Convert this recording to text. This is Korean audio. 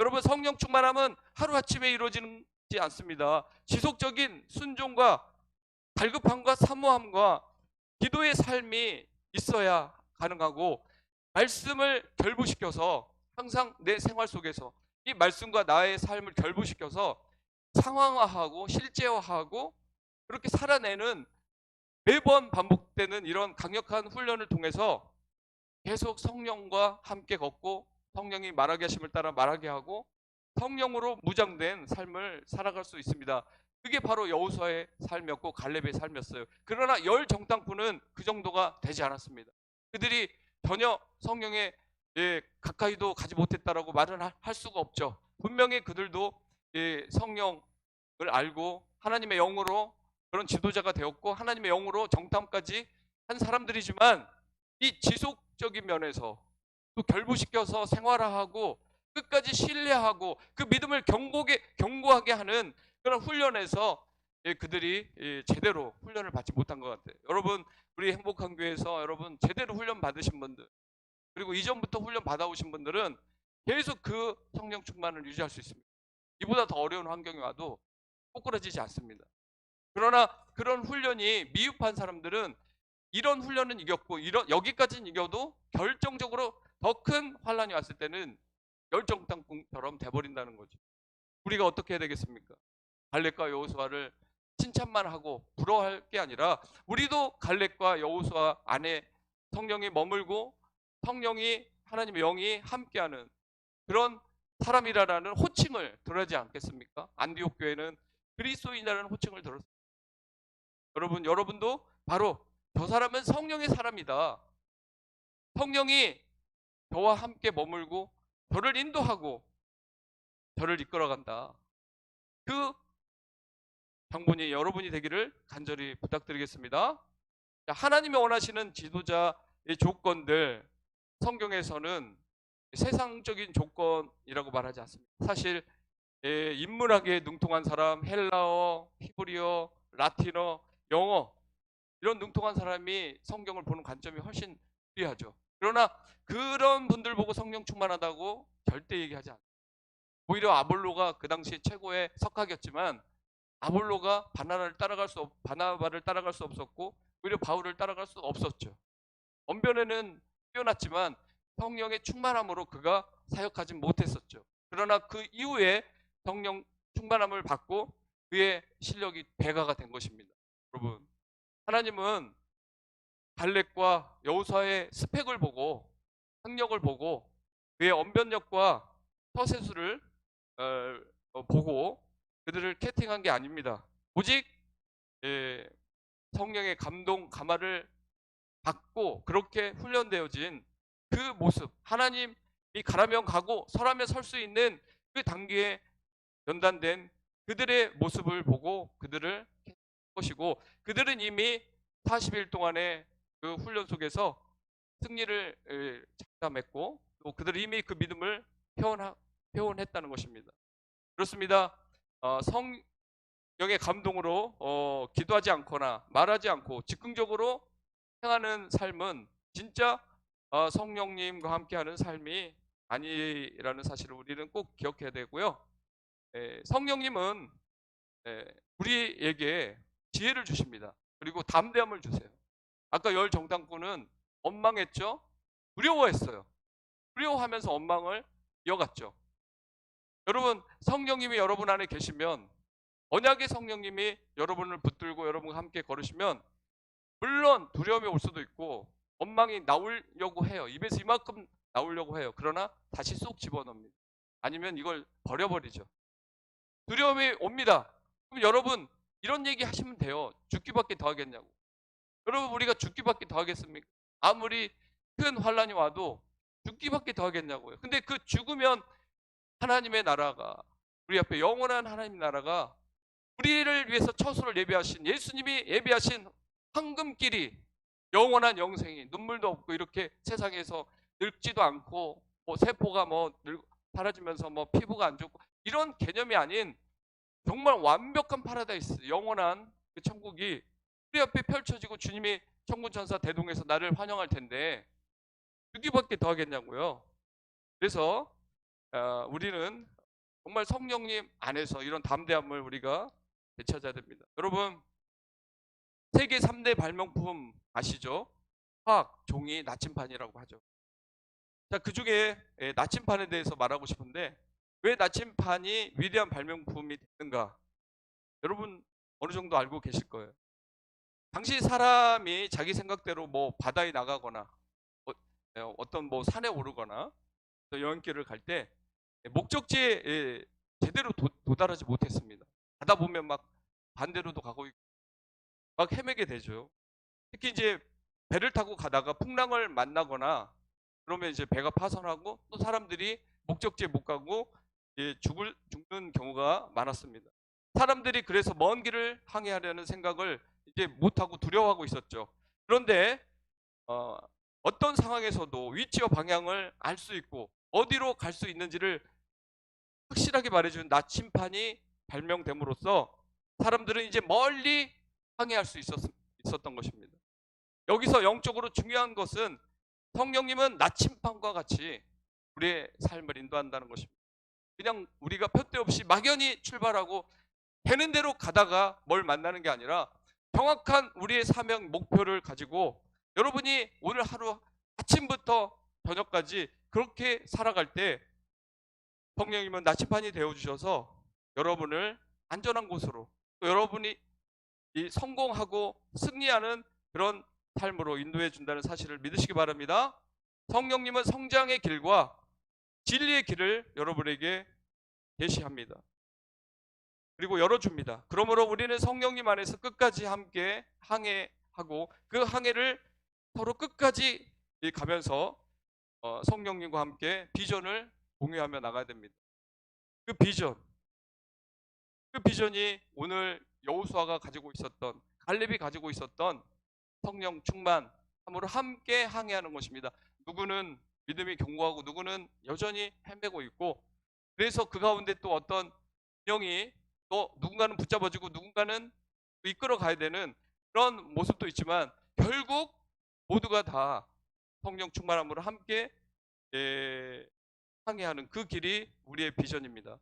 여러분 성령 충만함은 하루아침에 이루어지지 않습니다. 지속적인 순종과 갈급함과 사모함과 기도의 삶이 있어야 가능하고 말씀을 결부시켜서 항상 내 생활 속에서 이 말씀과 나의 삶을 결부시켜서 상황화하고 실제화하고 그렇게 살아내는 매번 반복되는 이런 강력한 훈련을 통해서 계속 성령과 함께 걷고 성령이 말하게 하심을 따라 말하게 하고 성령으로 무장된 삶을 살아갈 수 있습니다. 그게 바로 여호수아의 삶이었고 갈렙의 삶이었어요. 그러나 열 정탐꾼은 그 정도가 되지 않았습니다. 그들이 전혀 성령에 예, 가까이도 가지 못했다라고 말은 하- 할 수가 없죠. 분명히 그들도 예, 성령을 알고 하나님의 영으로 그런 지도자가 되었고 하나님의 영으로 정탐까지 한 사람들이지만 이 지속적인 면에서 또 결부시켜서 생활화하고 끝까지 신뢰하고 그 믿음을 경고게 경고하게 하는 그런 훈련에서 예, 그들이 예, 제대로 훈련을 받지 못한 것 같아요. 여러분 우리 행복한 교회에서 여러분 제대로 훈련 받으신 분들 그리고 이전부터 훈련 받아오신 분들은 계속 그 성령 충만을 유지할 수 있습니다. 이보다 더 어려운 환경이 와도 꼬꾸라지지 않습니다. 그러나 그런 훈련이 미흡한 사람들은 이런 훈련은 이겼고 이런 여기까지는 이겨도 결정적으로 더 큰 환란이 왔을 때는 열정탕처럼 돼버린다는 거죠. 우리가 어떻게 해야 되겠습니까? 갈렙과 여호수아를 칭찬만 하고 부러워할 게 아니라 우리도 갈렙과 여호수아 안에 성령이 머물고 성령이 하나님의 영이 함께하는 그런 사람이라는 호칭을 들어야지 않겠습니까? 안디옥 교회는 그리스도인이라는 호칭을 들었습니다. 여러분, 여러분도 바로 저 사람은 성령의 사람이다. 성령이 저와 함께 머물고 저를 인도하고 저를 이끌어간다. 그 정분이 여러분이 되기를 간절히 부탁드리겠습니다. 자, 하나님이 원하시는 지도자의 조건들 성경에서는 세상적인 조건이라고 말하지 않습니다. 사실 예, 인문학에 능통한 사람, 헬라어, 히브리어, 라틴어, 영어 이런 능통한 사람이 성경을 보는 관점이 훨씬 유리하죠. 그러나 그런 분들 보고 성령 충만하다고 절대 얘기하지 않아요. 오히려 아볼로가 그 당시 최고의 석학이었지만 아볼로가 바나바를 따라갈 수 없, 바나바를 따라갈 수 없었고 오히려 바울을 따라갈 수 없었죠. 언변에는 뛰어났지만 성령의 충만함으로 그가 사역하지 못했었죠. 그러나 그 이후에 성령 충만함을 받고 그의 실력이 배가가 된 것입니다. 여러분, 하나님은 갈렙과 여호수아의 스펙을 보고 학력을 보고 그의 언변력과 서세수를 어, 어, 보고 그들을 캐팅한 게 아닙니다. 오직 예, 성령의 감동 감화를 받고 그렇게 훈련되어진 그 모습 하나님이 가라면 가고 서라면 설 수 있는 그 단계에 연단된 그들의 모습을 보고 그들을 캐팅한 것이고 그들은 이미 40일 동안의 그 훈련 속에서 승리를 에, 장담했고 또 그들은 이미 그 믿음을 표현하, 표현했다는 것입니다. 그렇습니다. 어, 성령의 감동으로 어, 기도하지 않거나 말하지 않고 즉흥적으로 행하는 삶은 진짜 어, 성령님과 함께하는 삶이 아니라는 사실을 우리는 꼭 기억해야 되고요. 에, 성령님은 에, 우리에게 지혜를 주십니다. 그리고 담대함을 주세요. 아까 열 정당꾼은 원망했죠. 두려워했어요. 두려워하면서 원망을 이어갔죠. 여러분 성령님이 여러분 안에 계시면 언약의 성령님이 여러분을 붙들고 여러분과 함께 걸으시면 물론 두려움이 올 수도 있고 원망이 나오려고 해요. 입에서 이만큼 나오려고 해요. 그러나 다시 쏙 집어넣습니다. 아니면 이걸 버려버리죠. 두려움이 옵니다. 그럼 여러분 이런 얘기 하시면 돼요. 죽기밖에 더 하겠냐고. 여러분 우리가 죽기밖에 더 하겠습니까? 아무리 큰 환란이 와도 죽기밖에 더 하겠냐고요. 근데 그 죽으면 하나님의 나라가 우리 앞에 영원한 하나님 나라가 우리를 위해서 처소를 예비하신 예수님이 예비하신 황금길이 영원한 영생이 눈물도 없고 이렇게 세상에서 늙지도 않고 뭐 세포가 뭐 늙, 사라지면서 뭐 피부가 안 좋고 이런 개념이 아닌 정말 완벽한 파라다이스 영원한 그 천국이 우리 앞에 펼쳐지고 주님이 천군 천사 대동에서 나를 환영할 텐데 죽기밖에 더 하겠냐고요. 그래서 어, 우리는 정말 성령님 안에서 이런 담대함을 우리가 되찾아야 됩니다. 여러분 세계 3대 발명품 아시죠? 화학, 종이, 나침판이라고 하죠. 자, 그 중에 예, 나침판에 대해서 말하고 싶은데 왜 나침판이 위대한 발명품이 됐는가? 여러분 어느 정도 알고 계실 거예요. 당시 사람이 자기 생각대로 뭐 바다에 나가거나 어, 어, 어떤 뭐 산에 오르거나 또 여행길을 갈 때 목적지에 예, 제대로 도, 도달하지 못했습니다. 가다 보면 막 반대로도 가고 있고 막 헤매게 되죠. 특히 이제 배를 타고 가다가 풍랑을 만나거나 그러면 이제 배가 파손하고 또 사람들이 목적지에 못 가고 예, 죽을 죽는 경우가 많았습니다. 사람들이 그래서 먼 길을 항해하려는 생각을 이제 못 하고 두려워하고 있었죠. 그런데 어, 어떤 상황에서도 위치와 방향을 알 수 있고 어디로 갈 수 있는지를 확실하게 말해주는 나침판이 발명됨으로써 사람들은 이제 멀리 항해할 수 있었, 있었던 것입니다. 여기서 영적으로 중요한 것은 성령님은 나침판과 같이 우리의 삶을 인도한다는 것입니다. 그냥 우리가 표대 없이 막연히 출발하고 되는 대로 가다가 뭘 만나는 게 아니라 정확한 우리의 사명 목표를 가지고 여러분이 오늘 하루 아침부터 저녁까지 그렇게 살아갈 때 성령님은 나침판이 되어 주셔서 여러분을 안전한 곳으로 또 여러분이 이 성공하고 승리하는 그런 삶으로 인도해 준다는 사실을 믿으시기 바랍니다. 성령님은 성장의 길과 진리의 길을 여러분에게 제시합니다. 그리고 열어줍니다. 그러므로 우리는 성령님 안에서 끝까지 함께 항해하고 그 항해를 서로 끝까지 가면서 어, 성령님과 함께 비전을 공유하며 나가야 됩니다. 그 비전, 그 비전이 오늘 여우수아가 가지고 있었던 갈렙이 가지고 있었던 성령 충만 함으로 함께 항해하는 것입니다. 누구는 믿음이 견고하고 누구는 여전히 헤매고 있고 그래서 그 가운데 또 어떤 균형이 또 누군가는 붙잡아주고 누군가는 이끌어 가야 되는 그런 모습도 있지만 결국 모두가 다 성령 충만함으로 함께 예, 항해하는 그 길이 우리의 비전입니다.